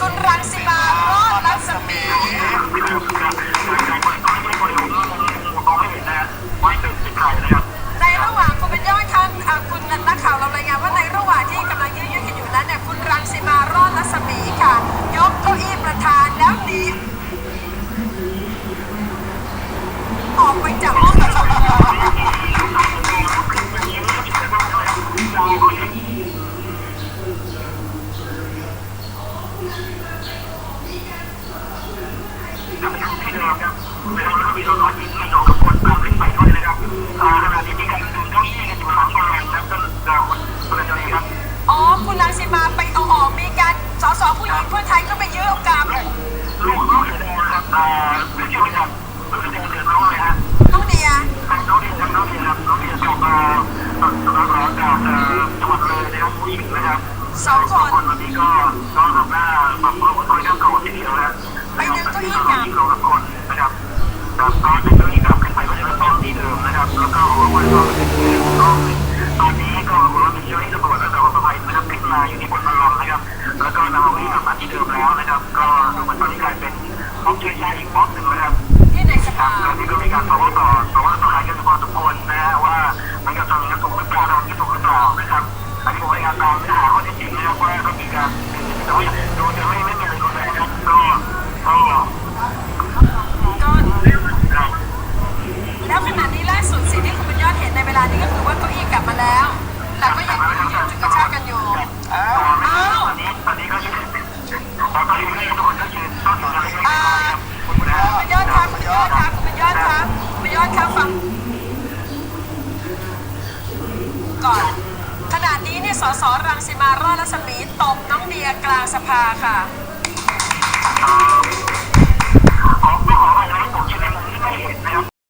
คุณรังสิมารอดรัศมีในระหว่างคุณเป็นยอดคะอะคุณนักข่าวเรารายงานว่าในระหว่างที่กำลังยื้อยุดกันอยู่นั้นเนี่ยคุณรังสิมารอดรัศมีค่ะ ยกเก้าอี้ประธานแล้วหนีออกไปจากห้องประชุม อ๋อ คุณรังสิมาไปเอาออกมีการสสผู้หญิงเพื่อไทยก็ไปยื้อโอกาสน้องเดียสองคนวันนี้ก็ก็ทำหน้าป nos toca. แล้ว แต่ก็ยังยื้อยุดจุดกระชากกันอยู่อ้าวตอนนี้ตอนนี้ก็ยืนตอนนี้ทุกคนก็ยืนต้นอยู่อะไรไม่ได้ครับคุณนะคุณเป็นยอดครับคุณเป็นยอดครับคุณเป็นยอดครับคุณเป็นยอดครับฟังก่อนขณะนี้เนี่ยสสรังสิมารอดรัศมีตบน้องเดียกลางสภาค่ะ